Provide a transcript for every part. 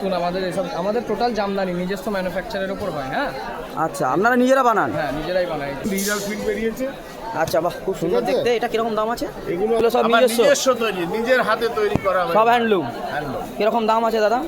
দেখুন আমাদের এসব আমাদের টোটাল জামদানি নিজস্ব ম্যানুফ্যাকচারের উপর হয় হ্যাঁ? আচ্ছা আপনারা নিজেরা বানান? হ্যাঁ নিজেরাই বানাই। ডিজিটাল ফিট বেরিয়েছে। আচ্ছা বাহ খুব সুন্দর দেখতে। এটা কীরকম দাম আছে? এগুলো সব নিজস্ব? নিজস্ব তৈরি নিজের হাতে তৈরি করা সব হ্যান্ডলুম কীরকম দাম আছে দাদা?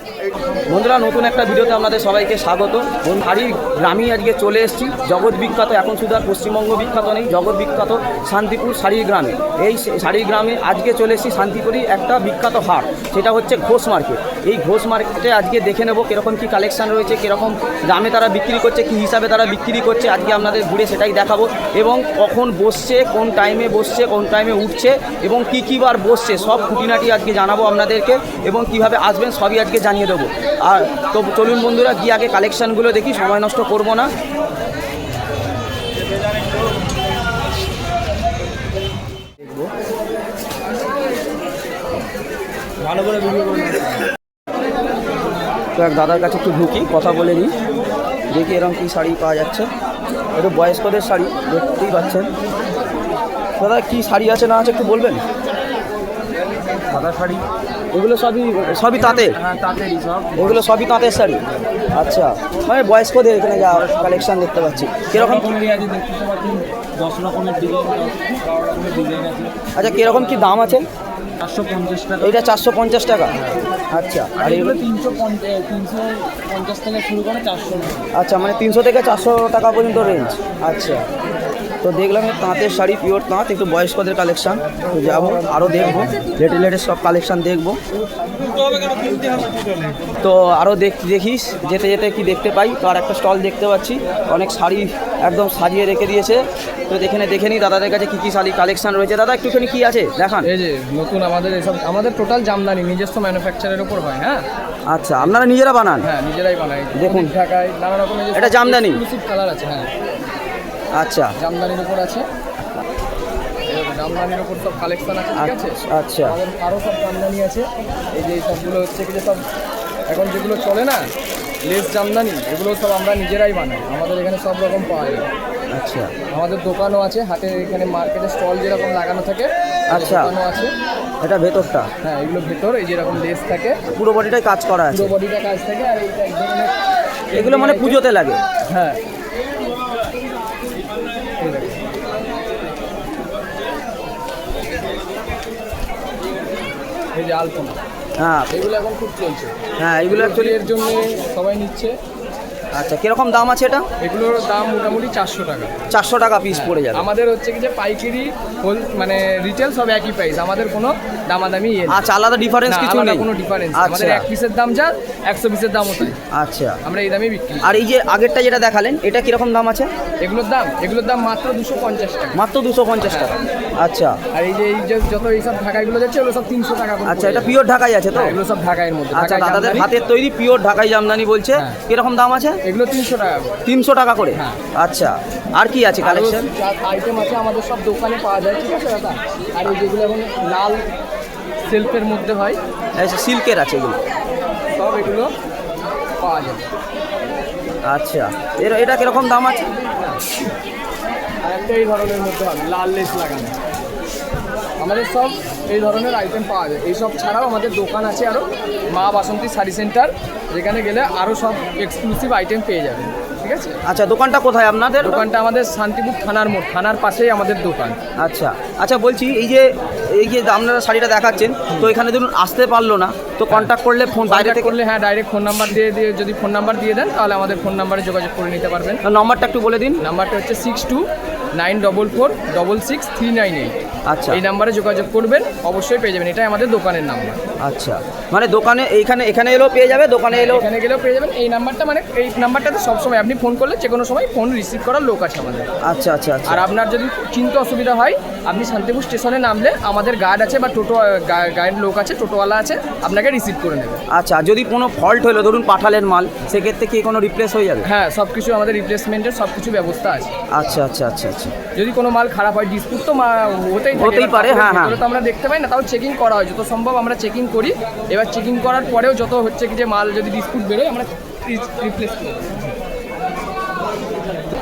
বন্ধুরা নতুন একটা ভিডিওতে আপনাদের সবাইকে স্বাগত। বন্ধু, শাড়ির আজকে চলে এসেছি। জগৎ বিখ্যাত এখন শুধু আর পশ্চিমবঙ্গ বিখ্যাত নেই জগৎ বিখ্যাত শান্তিপুর শাড়ির গ্রামে। এই শাড়ির গ্রামে আজকে চলে এসেছি শান্তিপুরই একটা বিখ্যাত হাট। সেটা হচ্ছে ঘোষ মার্কেট। এই ঘোষ মার্কেটে আজকে দেখে নেব কীরকম কী কালেকশন রয়েছে কীরকম দামে তারা বিক্রি করছে কী হিসাবে তারা বিক্রি করছে। আজকে আপনাদের ঘুরে সেটাই দেখাবো এবং কখন বসছে, কোন টাইমে বসছে, কোন টাইমে উঠছে এবং কী কী বার বসছে, সব খুঁটিনাটি আজকে জানাব আপনাদেরকে এবং কীভাবে আসবেন সবই আজকে জানিয়ে দেবো। আর তো চলুন বন্ধুরা, গিয়ে আগে কালেকশানগুলো দেখি, সময় নষ্ট করব না। তো এক দাদার কাছে একটু ঢুকি, কথা বলে নিই। দেখি এরকম কী শাড়ি পাওয়া যাচ্ছে। একটু বয়স্কদের শাড়ি, দেখতেই পাচ্ছেন। দাদা কী শাড়ি আছে না আছে একটু বলবেন? সাদা শাড়ি। এগুলো সবই সবই তাঁতের? হ্যাঁ তাঁতেরই সব। এগুলো সবই তাঁতের শাড়ি? আচ্ছা। মানে বয়স্কদের এখানে যা কালেকশন দেখতে পাচ্ছি কীরকম? আছে দেখতে পাচ্ছেন। দশ রকমের ডিজাইন রকমের ডিজাইন আছে। আচ্ছা কীরকম কী দাম আছে? চারশো পঞ্চাশ টাকা। এইটা চারশো পঞ্চাশ টাকা? আচ্ছা আর এগুলো এগুলো? তিনশো তিনশো পঞ্চাশ থেকে শুরু করে চারশো আচ্ছা মানে তিনশো থেকে চারশো টাকা পর্যন্ত রেঞ্জ আচ্ছা। তো দেখলাম তাঁতের শাড়ি পিওর তাঁত একটু বয়স্কদের কালেকশান তো যাব আরও দেখব লেটে লেটের সব কালেকশান দেখব। তো আরও দেখ দেখিস যেতে যেতে কি দেখতে পাই। তো আর একটা স্টল দেখতে পাচ্ছি অনেক শাড়ি একদম সাজিয়ে রেখে দিয়েছে। তো এখানে দেখে নিই দাদাদের কাছে কী কী শাড়ি কালেকশান রয়েছে। দাদা একটুখানি কী আছে? দেখান। এই যে নতুন আমাদের এসব আমাদের টোটাল জামদানি নিজস্ব ম্যানুফ্যাকচারের ওপর হয় হ্যাঁ? আচ্ছা আপনারা নিজেরা বানান? হ্যাঁ নিজেরাই বানাই। দেখুন। ঢাকায় নানা রকমের এটা জামদানি? কালার আছে হ্যাঁ। আচ্ছা। জামদানির উপর আছে। জামদানির উপর সব কালেকশন আছে ঠিক আছে? আচ্ছা আমাদের আরও সব জামদানি আছে। এই যে সবগুলো হচ্ছে কি যে সব এখন যেগুলো চলে না লেস জামদানি এগুলো সব আমরা নিজেরাই বানাই। আমাদের এখানে সব রকম পাওয়া যায়। আচ্ছা। আমাদের দোকানও আছে হাটে এখানে মার্কেটে স্টল যেরকম লাগানো থাকে আচ্ছা। দোকানও আছে। এটা ভেতরটা? হ্যাঁ এগুলো ভেতর এই যেরকম লেস থাকে। পুরো বডিটাই কাজ করা আছে? পুরো বডিটা কাজ থাকে আর এইটা এক ধরনের এগুলো মানে পুজোতে লাগে? হ্যাঁ। এই যে আলপনা হ্যাঁ। এগুলো এখন খুব চলছে। হ্যাঁ এগুলো অ্যাকচুয়ালি এর জন্য সবাই নিচ্ছে। আচ্ছা কীরকম দাম আছে এটা? এগুলোর দাম মোটামুটি চারশো টাকা। চারশো টাকা পিস পড়ে যাবে। আমাদের হচ্ছে কি যে পাইকারি হোল মানে রিটেল সব একই প্রাইস আমাদের কোনো দামাদামি ইয়ে আচ্ছা আলাদা ডিফারেন্স কিছু নেই? কোনো ডিফারেন্স আচ্ছা আমাদের এক পিসের দাম যা একশো পিসের দামও তাই। আচ্ছা। আমরা এই দামে বিক্রি আর এই যে আগেরটা যেটা দেখালেন এটা কীরকম দাম আছে? এগুলোর দাম এগুলোর দাম মাত্র দুশো পঞ্চাশ টাকা। মাত্র দুশো পঞ্চাশ টাকা। আচ্ছা। আর এই যে এই যে যত এইসব ঢাকাইগুলো যাচ্ছে ওগুলো সব তিনশো টাকা করে আচ্ছা এটা পিওর ঢাকাই আছে তো? হ্যাঁ, এগুলো সব ঢাকাইয়ের মধ্যে। আচ্ছা দাদাদের হাতের তৈরি পিওর ঢাকাই জামদানি বলছে। হ্যাঁ। কীরকম দাম আছে? এগুলো তিনশো টাকা তিনশো টাকা করে? হ্যাঁ। আচ্ছা আর কি আছে কালেকশন আইটেম আছে আমাদের সব দোকানে পাওয়া যায় ঠিক আছে দাদা? আর এই যেগুলো এখন লাল সেলফের মধ্যে হয় সিল্কের আছে এগুলো। সব এগুলো পাওয়া যাবে। আচ্ছা এর এটা কীরকম দাম আছে? আর একটা এই ধরনের মধ্যে হবে লাল লেস লাগানো। আমাদের সব এই ধরনের আইটেম পাওয়া যায়। এইসব ছাড়াও আমাদের দোকান আছে আরও মা বাসন্তী শাড়ি সেন্টার যেখানে গেলে আরও সব এক্সক্লুসিভ আইটেম পেয়ে যাবেন। ঠিক আছে? আচ্ছা দোকানটা কোথায় আপনাদের? দোকানটা আমাদের শান্তিপুর থানার মোড় থানার পাশেই আমাদের দোকান। আচ্ছা আচ্ছা বলছি এই যে এই যে আপনারা শাড়িটা দেখাচ্ছেন তো এখানে ধরুন আসতে পারল না তো কন্ট্যাক্ট করলে ফোন বাইরে থেকে করলে হ্যাঁ ডাইরেক্ট ফোন নাম্বার দিয়ে দিয়ে যদি ফোন নাম্বার দিয়ে দেন তাহলে আমাদের ফোন নাম্বারে যোগাযোগ করে নিতে পারবেন। নম্বরটা একটু বলে দিন। নাম্বারটা হচ্ছে six two nine double four double six three nine eight. আচ্ছা। এই নাম্বারে যোগাযোগ করবেন অবশ্যই পেয়ে যাবেন। এটাই আমাদের দোকানের নাম্বার আচ্ছা। মানে দোকানে এইখানে এখানে এলেও পেয়ে যাবে দোকানে এলেও এখানে গেলেও পেয়ে যাবেন। এই নাম্বারটা মানে এই নাম্বারটাতে সবসময় আপনি ফোন করলে যে কোনো সময় ফোন রিসিভ করার লোক আছে আমাদের। আচ্ছা আচ্ছা আচ্ছা। আর আপনার যদি চিন্তা অসুবিধা হয় আপনি শান্তিপুর স্টেশনে নামলে আমাদের গার্ড আছে বা টোটো গাইড লোক আছে টোটোওয়ালা আছে আপনাকে রিসিভ করে নেবে। আচ্ছা যদি কোনো ফল্ট হলো ধরুন পাঠালেন মাল সেক্ষেত্রে কি কোনো রিপ্লেস হয়ে যাবে? হ্যাঁ সব কিছু আমাদের রিপ্লেসমেন্টের সব কিছু ব্যবস্থা আছে। আচ্ছা আচ্ছা আচ্ছা আচ্ছা। যদি কোনো মাল খারাপ হয় ডিসপুট তো হতেই হতেই পারে, হ্যাঁ, হ্যাঁ। তো আমরা দেখতে পাই না তাও চেকিং করা হয়। যত সম্ভব আমরা চেকিং করি। এবার চেকিং করার পরেও যত হচ্ছে কি যে মাল যদি ডিসপুট বেরোয় আমরা রিপ্লেস করি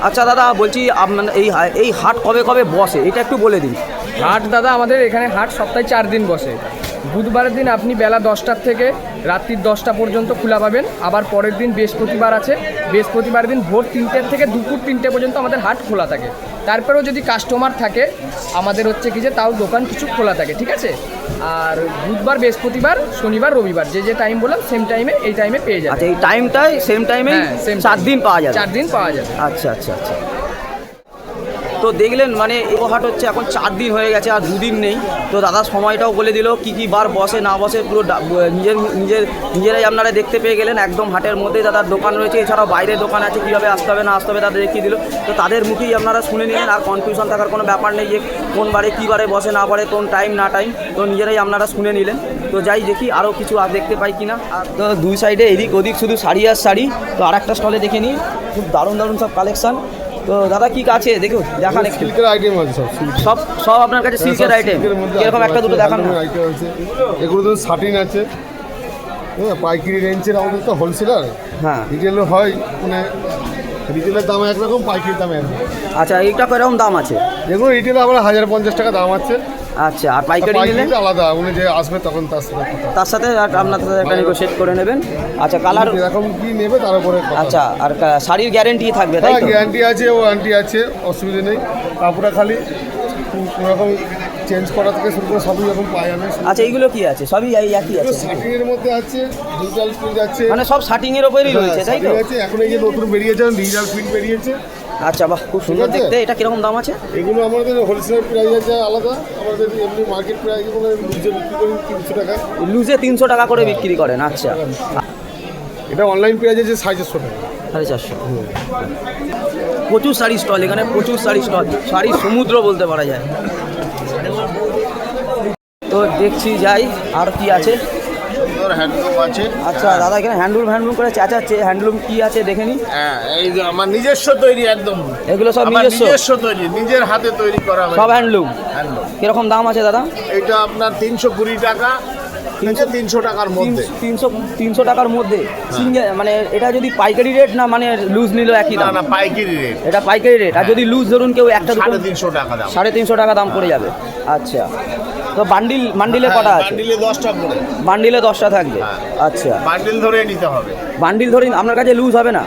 আচ্ছা দাদা, বলছি আপনার এই এই হাট কবে কবে বসে? এটা একটু বলে দিন। হাট দাদা, আমাদের এখানে হাট সপ্তাহে চার দিন বসে। বুধবারের দিন আপনি বেলা দশটার থেকে রাত্রির দশটা পর্যন্ত খোলা পাবেন। আবার পরের দিন বৃহস্পতিবার আছে। বৃহস্পতিবার দিন ভোর তিনটের থেকে দুপুর তিনটে পর্যন্ত আমাদের হাট খোলা থাকে। তারপরেও যদি কাস্টমার থাকে আমাদের হচ্ছে কি যে তাও দোকান কিছু খোলা থাকে ঠিক আছে? আর বুধবার বৃহস্পতিবার শনিবার রবিবার যে যে টাইম বললাম সেম টাইমে এই টাইমে পেয়ে যাবে আচ্ছা এই টাইমটাই সেম টাইমে চার দিন পাওয়া যাবে। চার দিন পাওয়া যাবে। আচ্ছা আচ্ছা আচ্ছা। তো দেখলেন মানে এগো হাট হচ্ছে এখন চার দিন হয়ে গেছে আর দুদিন নেই। তো দাদা সময়টাও বলে দিল কি কি বার বসে, না বসে পুরো নিজের নিজের, নিজেরাই আপনারা দেখতে পেয়ে গেলেন। একদম হাটের মধ্যেই দাদার দোকান রয়েছে। এছাড়াও বাইরে দোকান আছে, কীভাবে আসতে হবে, না আসতে হবে তাদের দেখিয়ে দিল। তো তাদের মুখেই আপনারা শুনে নিলেন, আর কনফিউশন থাকার কোনো ব্যাপার নেই যে কোন বারে কী বারে বসে, না পারে কোন টাইম না টাইম তো নিজেরাই আপনারা শুনে নিলেন। তো যাই, দেখি আরও কিছু আর দেখতে পাই কিনা। আর তো দুই সাইডে এদিক ওদিক শুধু শাড়ি আর শাড়ি। তো আর একটা স্টলে দেখে নিই। খুব দারুণ দারুণ সব কালেকশন তো দাদা কি আছে দেখুন দেখান একটু। সিল্কের আইটেম আছে সব সব সব আপনার কাছে সিল্কের আইটেম এরকম একটা দুটো দেখান আইটেম আছে। এগুলো তো শাটিন আছে। হ্যাঁ পাইকারি রেঞ্জের আমাদের তো হোলসেলার হ্যাঁ। রিটেলও হয় মানে রিটেলের দাম একরকম পাইকারি দাম একরকম। আচ্ছা এইটা কীরকম দাম আছে? এগুলো রিটেলে আবার হাজার পঞ্চাশ টাকা দাম আছে। আচ্ছা আর পাইকারি নিলে? আলাদা উনি যে আসবে তখন তার সাথে তার সাথে আর আপনার সাথে একটা নেগোশিয়েট করে নেবেন। আচ্ছা কালার এরকম কি নেবে তার উপরে আচ্ছা আর শাড়ির গ্যারেন্টি থাকবে তাই হ্যাঁ তো? গ্যারান্টি আছে ওয়ারেন্টি আছে অসুবিধা নেই। কাপড়টা খালি কোনোরকম চেঞ্জ করা থেকে শুরু করে সবই রকম পাই আমি আচ্ছা এইগুলো কি আছে? সবই এই একই আছে? শাটিনের মধ্যে আছে ডিজিটাল প্রিন্ট আছে। মানে সব শার্টিং এর উপরই রয়েছে তাই তো? আছে এখন এই যে নতুন বেরিয়েছে ডিজিটাল প্রিন্ট বেরিয়েছে। আচ্ছা বাহ খুব সুন্দর দেখতে। এটা কীরকম দাম আছে? এগুলো আমাদের হোলসেল প্রাইস আছে আলাদা। আমাদের এমনি মার্কেট প্রাইস কোনো নিজে বিক্রি করি তিনশো টাকা। লুজে তিনশো টাকা করে বিক্রি করেন আচ্ছা। এটা অনলাইন প্রাইস আছে সাড়ে চারশো টাকা। সাড়ে চারশো। প্রচুর শাড়ি স্টল এখানে প্রচুর শাড়ি স্টল শাড়ি সমুদ্র বলতে পারা যায়। তো দেখছি যাই আর কি আছে। সুন্দর হ্যান্ডলুম আছে। আচ্ছা দাদা এখানে হ্যান্ডলুম হ্যান্ডলুম করে চেঁচাচ্ছে। হ্যান্ডলুম কি আছে দেখে নি হ্যাঁ এই যে আমার নিজস্ব তৈরি একদম। এগুলো সব নিজস্ব? নিজস্ব তৈরি নিজের হাতে তৈরি করা সব হ্যান্ডলুম হ্যান্ডলুম কীরকম দাম আছে দাদা? এটা আপনার তিনশো কুড়ি টাকা তিনশো টাকার মধ্যে। তিনশো তিনশো টাকার মধ্যে? সিঙ্গেল মানে এটা যদি পাইকারি রেট না মানে লুজ নিল একই দাম? না পাইকারি রেট এটা পাইকারি রেট আর যদি লুজ ধরুন কেউ একটা সাড়ে তিনশো টাকা দাম। সাড়ে তিনশো টাকা দাম পড়ে যাবে। আচ্ছা। তো বান্ডিল বান্ডিলে কটা আছে? বান্ডিলে দশটা করে বান্ডিলে দশটা থাকবে? হ্যাঁ। আচ্ছা। বান্ডিল ধরে নিতে হবে। বান্ডিল ধরে আপনার কাছে লুজ হবে না?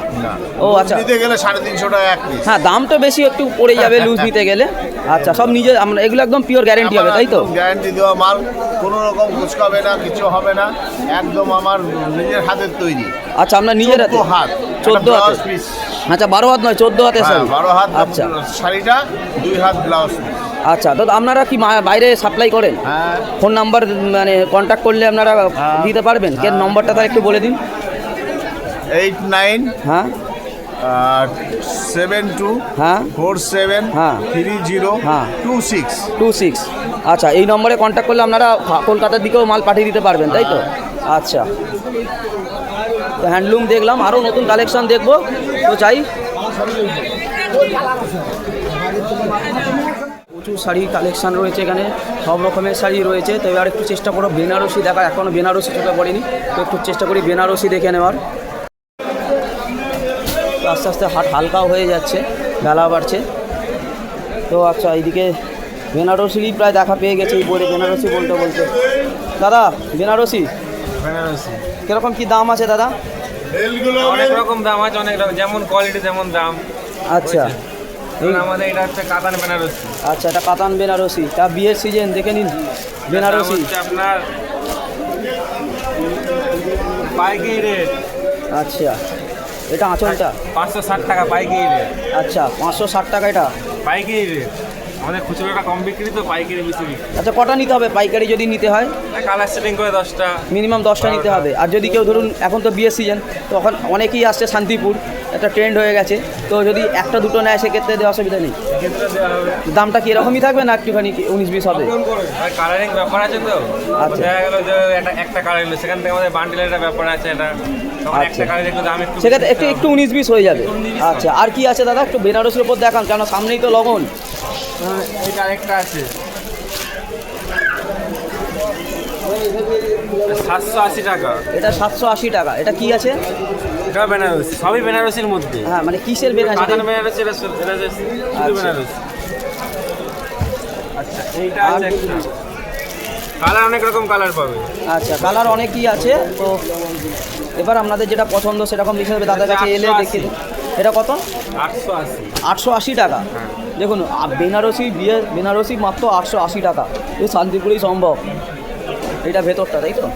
ও আচ্ছা। নিতে গেলে সাড়ে তিনশো টাকা এক পিস হ্যাঁ দাম তো বেশি একটু পড়ে যাবে লুজ নিতে গেলে। আচ্ছা সব নিজে আমরা এগুলো একদম পিওর গ্যারান্টি হবে তাই তো? গ্যারান্টি দেওয়া মাল কোনো রকম কুচকাবে না কিছু হবে না। একদম আমার নিজের হাতের তৈরি। আচ্ছা আপনার নিজের হাতে? হাত। চোদ্দ একটা হাতে। ব্লাউজ পিস আচ্ছা বারো হাত নয় চোদ্দ হাতে হ্যাঁ শাড়ি বারো হাত আচ্ছা। শাড়িটা দুই হাত ব্লাউজ আচ্ছা তো আপনারা কি বাইরে সাপ্লাই করেন? হ্যাঁ। ফোন নাম্বার মানে কন্ট্যাক্ট করলে আপনারা দিতে পারবেন? কে নম্বরটা তার একটু বলে দিন। এইট নাইন হ্যাঁ। সেভেন টু হ্যাঁ। ফোর সেভেন হ্যাঁ। থ্রি জিরো হ্যাঁ। Two six. Two six. আচ্ছা এই নম্বরে কন্ট্যাক্ট করলে আপনারা কলকাতার দিকেও মাল পাঠিয়ে দিতে পারবেন তাই তো? আচ্ছা। তো হ্যান্ডলুম দেখলাম আরও নতুন কালেকশন দেখব। তো চাই। প্রচুর শাড়ির কালেকশান রয়েছে এখানে সব রকমের শাড়ি রয়েছে। তো এবার একটু চেষ্টা করো বেনারসি দেখা এখনও বেনারসি চোখে পড়েনি। তো একটু চেষ্টা করি বেনারসি দেখে নেওয়ার। আস্তে আস্তে হাট হালকাও হয়ে যাচ্ছে বেলা বাড়ছে। তো আচ্ছা এইদিকে বেনারসিরই প্রায় দেখা পেয়ে গেছে এই বেনারসি বলতে বলতে। দাদা বেনারসি? বেনারসি। কীরকম কী দাম আছে দাদা? অনেক রকম দাম আছে অনেক রকম যেমন কোয়ালিটি তেমন দাম। আচ্ছা। আমাদের এটা হচ্ছে কাতান বেনারসি। আচ্ছা এটা কাতান বেনারসি। তা বিয়ের সিজন দেখে নিন। বেনারসি। আপনার পাইকারি রেট। আচ্ছা এটা আঁচলটা? পাঁচশো ষাট টাকা পাইকারি রেট। আচ্ছা পাঁচশো ষাট টাকা এটা? পাইকারি রেট। আমাদের খুচরোটা কম বিক্রি তো পাইকারি বেশি বিক্রি। আচ্ছা কটা নিতে হবে পাইকারি যদি নিতে হয়? কালার সেটিং করে দশটা। মিনিমাম দশটা নিতে হবে। আর যদি কেউ ধরুন এখন তো বিয়ের সিজন তখন অনেকেই আসছে শান্তিপুর একটা ট্রেন্ড হয়ে গেছে। তো যদি একটা দুটো নেয় সেক্ষেত্রে দেওয়া অসুবিধা নেই? দামটা কি এরকমই থাকবে না একটুখানি উনিশ বিশ হবে? কালারিং ব্যাপার আছে তো। আচ্ছা। একটা একটা কালার সেখান থেকে আমাদের বান্ডিলের একটা ব্যাপার আছে এটা। আচ্ছা। একটা কালার একটু দাম একটু সেক্ষেত্রে একটু একটু উনিশ বিশ হয়ে যাবে। আচ্ছা আর কি আছে দাদা? একটু বেনারসির উপর দেখান কেন সামনেই তো লগন। এটা আরেকটা আছে সাতশো আশি টাকা। এটা সাতশো আশি টাকা। এটা কি আছে? এটা বেনারসি সবই বেনারসির মধ্যে। হ্যাঁ মানে কিসের বেনারসি? বেনারসি এটা শুধু বেনারসি। আচ্ছা এইটা আছে একটা। কালার অনেক রকম কালার পাবে। আচ্ছা কালার অনেকই আছে তো এবার আপনাদের যেটা পছন্দ সেরকম দেবে। দাদার কাছে এলে দেখে এটা কত? আটশো আশি। আটশো আশি টাকা। দেখুন আ- বেনারসি বিয়ে বেনারসি মাত্র আটশো আশি টাকা। এই শান্তিপুরেই সম্ভব। এটা ভেতরটা তাই তো?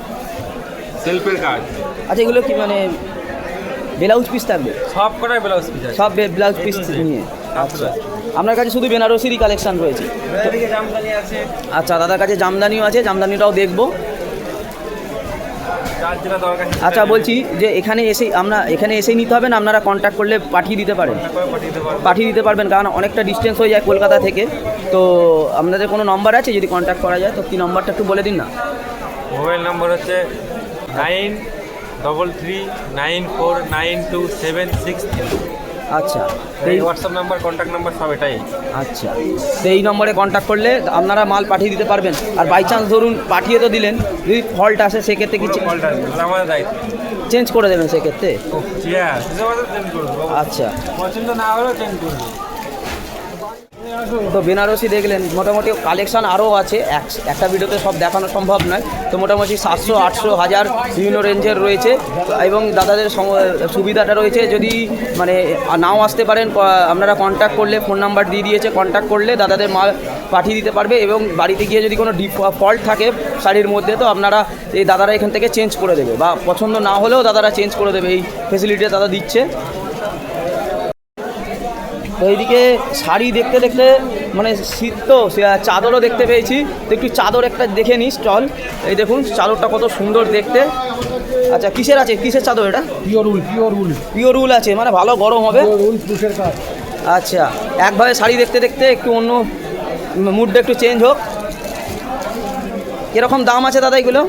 সেলফের কাজ। আচ্ছা এগুলো কি মানে ব্লাউজ পিস থাকবে? সব কটাই ব্লাউজ পিস সব ব্লাউজ পিস নিয়ে। আচ্ছা। আপনার কাছে শুধু বেনারসিরই কালেকশন রয়েছে? জামদানি আছে। আচ্ছা দাদার কাছে জামদানিও আছে জামদানিটাও দেখব যার যেটা দরকার সেটা আচ্ছা বলছি যে এখানে এসে আমরা এখানে এসেই নিতে হবে না? আপনারা কন্ট্যাক্ট করলে পাঠিয়ে দিতে পারেন? পাঠিয়ে দিতে পাঠিয়ে দিতে পারবেন কারণ অনেকটা ডিস্টেন্স হয়ে যায় কলকাতা থেকে। তো আপনাদের কোনো নম্বর আছে যদি কন্ট্যাক্ট করা যায়? তো কী নম্বরটা একটু বলে দিন না? মোবাইল নম্বর হচ্ছে nine double three nine four nine two seven six three আচ্ছা। এই হোয়াটসঅ্যাপ নাম্বার কন্ট্যাক্ট নাম্বার সব এটাই। আচ্ছা। তো এই নম্বরে কন্ট্যাক্ট করলে আপনারা মাল পাঠিয়ে দিতে পারবেন। আর বাই চান্স ধরুন পাঠিয়ে তো দিলেন যদি ফল্ট আসে সেক্ষেত্রে কি কলটা আমাদের দায়িত্ব। চেঞ্জ করে দেবেন সেক্ষেত্রে? হ্যাঁ আচ্ছা। পছন্দ না হলেও চেঞ্জ করে দেবো। তো বেনারসি দেখলেন, মোটামুটি কালেকশন আরও আছে। এক- একটা ভিডিওতে সব দেখানো সম্ভব নয়। তো মোটামুটি সাতশো, আটশো, হাজার বিভিন্ন রেঞ্জের রয়েছে। এবং দাদাদের সুবিধাটা রয়েছে যদি মানে নাও আসতে পারেন আপনারা কন্ট্যাক্ট করলে ফোন নাম্বার দিয়ে দিয়েছে কন্ট্যাক্ট করলে দাদাদের মাল পাঠিয়ে দিতে পারবে এবং বাড়িতে গিয়ে যদি কোনো ফল্ট থাকে শাড়ির মধ্যে, তো আপনারা এই দাদারা এখান থেকে চেঞ্জ করে দেবে। বা পছন্দ না হলেও দাদারা চেঞ্জ করে দেবে। এই ফেসিলিটিটা দাদা দিচ্ছে। তো এইদিকে শাড়ি দেখতে দেখতে মানে শীত তো চাদরও দেখতে পেয়েছি। তো একটু চাদর একটা দেখে নিই স্টল এই দেখুন চাদরটা কত সুন্দর দেখতে। আচ্ছা কিসের আছে? কিসের চাদর এটা? Pure wool pure wool pure wool আছে মানে ভালো গরম হবে। আচ্ছা একভাবে শাড়ি দেখতে দেখতে একটু অন্য মুডটা একটু চেঞ্জ হোক। কীরকম দাম আছে দাদা এগুলো?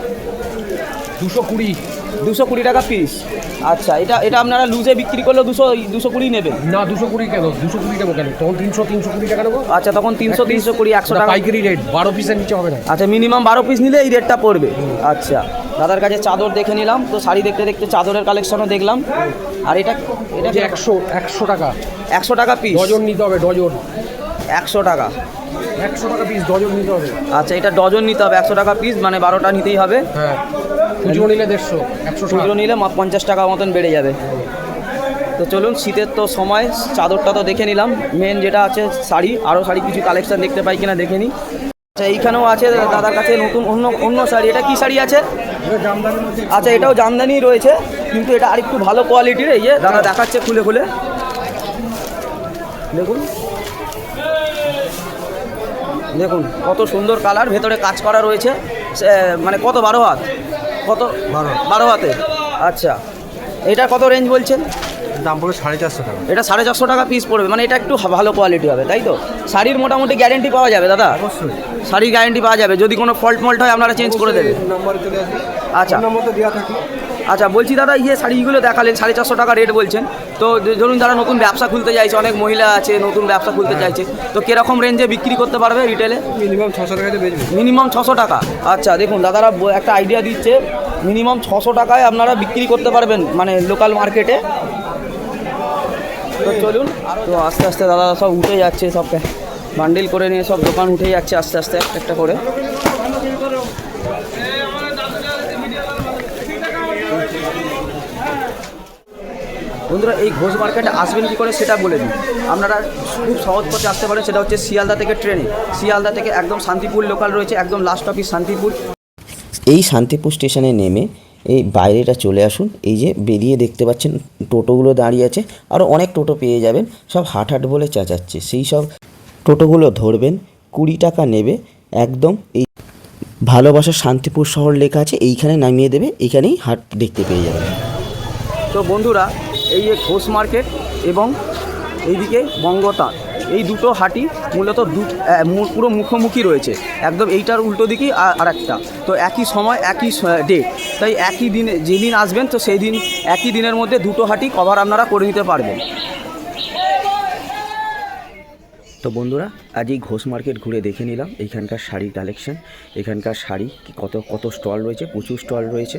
দুশো কুড়ি। দুশো কুড়ি টাকা পিস আচ্ছা এটা এটা আপনারা লুজে বিক্রি করলে দুশো দুশো কুড়ি নেবেন না দুশো কুড়ি কেন? দুশো কুড়ি নেব কেন? তখন তিনশো তিনশো কুড়ি টাকা নেব আচ্ছা তখন তিনশো তিনশো কুড়ি একশো টাকা। পাইকারি রেট বারো পিসের নিচে হবে না। আচ্ছা মিনিমাম বারো পিস নিলে এই রেটটা পড়বে। আচ্ছা দাদার কাছে চাদর দেখে নিলাম। তো শাড়ি দেখতে দেখতে চাদরের কালেকশনও দেখলাম। আর এটা এটা যে একশো একশো টাকা। একশো টাকা পিস ডজন নিতে হবে ডজন। একশো টাকা। একশো টাকা পিস ডজন নিতে হবে। আচ্ছা এটা ডজন নিতে হবে একশো টাকা পিস মানে বারোটা নিতেই হবে। হ্যাঁ। খুচরো নিলে দেড়শো, একশো খুচরো নিলে পঞ্চাশ টাকা মতন বেড়ে যাবে। তো চলুন, শীতের তো সময়, চাদরটা তো দেখে নিলাম। মেন যেটা আছে, শাড়ি আরও শাড়ি কিছু কালেকশন দেখতে পাই কিনা, দেখে নিই। আচ্ছা এইখানেও আছে দাদার কাছে নতুন অন্য অন্য শাড়ি। এটা কি শাড়ি আছে? আচ্ছা এটাও জামদানি রয়েছে, কিন্তু এটা আরেকটু ভালো কোয়ালিটির এই যে দাদা দেখাচ্ছে খুলে খুলে। দেখুন। দেখুন, কত সুন্দর কালার ভেতরে কাজ করা রয়েছে। মানে কত বারো হাত? কত? বারো। বারো হাতে? আচ্ছা। এটা কত রেঞ্জ বলছেন? দাম পড়বে সাড়ে চারশো টাকা। এটা সাড়ে চারশো টাকা পিস পড়বে। মানে এটা একটু ভালো কোয়ালিটি হবে তাই তো? শাড়ির মোটামুটি গ্যারেন্টি পাওয়া যাবে দাদা? অবশ্যই। শাড়ির গ্যারেন্টি পাওয়া যাবে। যদি কোনো ফল্ট মল্ট হয় আপনারা চেঞ্জ করে দেবেন। আচ্ছা। নম্বর তো দেওয়া থাকে আচ্ছা বলছি দাদা এই যে শাড়িগুলো দেখালেন সাড়ে চারশো টাকা রেট বলছেন। তো ধরুন যারা নতুন ব্যবসা খুলতে চাইছে অনেক মহিলা আছে নতুন ব্যবসা খুলতে চাইছে তো কীরকম রেঞ্জে বিক্রি করতে পারবে রিটেলে মিনিমাম ছশো বেচবে। মিনিমাম ছশো টাকা। আচ্ছা দেখুন দাদারা একটা আইডিয়া দিচ্ছে মিনিমাম ছশো টাকায় আপনারা বিক্রি করতে পারবেন মানে লোকাল মার্কেটে তো চলুন তো আস্তে আস্তে দাদা সব উঠে যাচ্ছে সব বান্ডিল করে নিয়ে সব দোকান উঠে যাচ্ছে আস্তে আস্তে একটা করে। বন্ধুরা এই ঘোষ মার্কেটে আসবেন কী করে সেটা বলে দিই। আপনারা খুব সহজ পথে আসতে পারেন সেটা হচ্ছে শিয়ালদা থেকে ট্রেনে। শিয়ালদা থেকে একদম শান্তিপুর লোকাল রয়েছে একদম লাস্ট অফিস শান্তিপুর। এই শান্তিপুর স্টেশনে নেমে এই বাইরেটা চলে আসুন এই যে বেরিয়ে দেখতে পাচ্ছেন টোটোগুলো দাঁড়িয়ে আছে আরও অনেক টোটো পেয়ে যাবেন সব হাট হাট বলে চেঁচাচ্ছে। সেই সব টোটোগুলো ধরবেন কুড়ি টাকা নেবে একদম এই ভালোবাসা শান্তিপুর শহর লেখা আছে এইখানে নামিয়ে দেবে এইখানেই হাট দেখতে পেয়ে যাবেন। তো বন্ধুরা এই ঘোষ মার্কেট এবং এইদিকে বঙ্গতাঁত এই দুটো হাটি মূলত দু পুরো মুখোমুখি রয়েছে। একদম এইটার উল্টো দিকেই আর একটা তো একই সময়, একই ডেট তাই একই দিনে, যেদিন আসবেন, তো সেই দিন, একই দিনের মধ্যে দুটো হাটি কভার আপনারা করে নিতে পারবেন। তো বন্ধুরা, আজ এই ঘোষ মার্কেট ঘুরে দেখে নিলাম এইখানকার শাড়ির কালেকশন এখানকার শাড়ি কত কত স্টল রয়েছে, প্রচুর স্টল রয়েছে,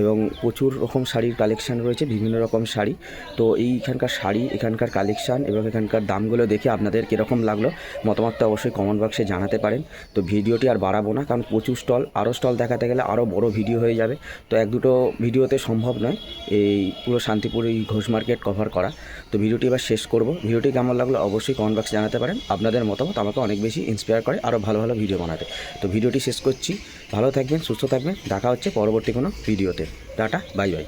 এবং প্রচুর রকম শাড়ির কালেকশন রয়েছে, বিভিন্ন রকম শাড়ি। তো এইখানকার শাড়ি, এখানকার কালেকশন এবং এখানকার দামগুলো দেখে আপনাদের কীরকম লাগল, মতামতটা অবশ্যই কমেন্ট বক্সে জানাতে পারেন। তো ভিডিওটি আর বাড়াবো না, কারণ প্রচুর স্টল, আরও স্টল দেখাতে গেলে আরও বড় ভিডিও হয়ে যাবে। তো এক দুটো ভিডিওতে সম্ভব নয় এই পুরো শান্তিপুর এই ঘোষ মার্কেট কভার করা। তো ভিডিওটি এবার শেষ করব। ভিডিওটি কেমন লাগল অবশ্যই কমেন্ট বক্সে জানাতে পারেন। আপনাদের মতামত আমাকে অনেক বেশি ইন্সপায়ার করে আরও ভালো ভালো ভিডিও বানাতে। তো ভিডিওটি শেষ করছি। ভালো থাকবেন, সুস্থ থাকবেন। দেখা হচ্ছে পরবর্তী কোনো ভিডিওতে টাটা বাই বাই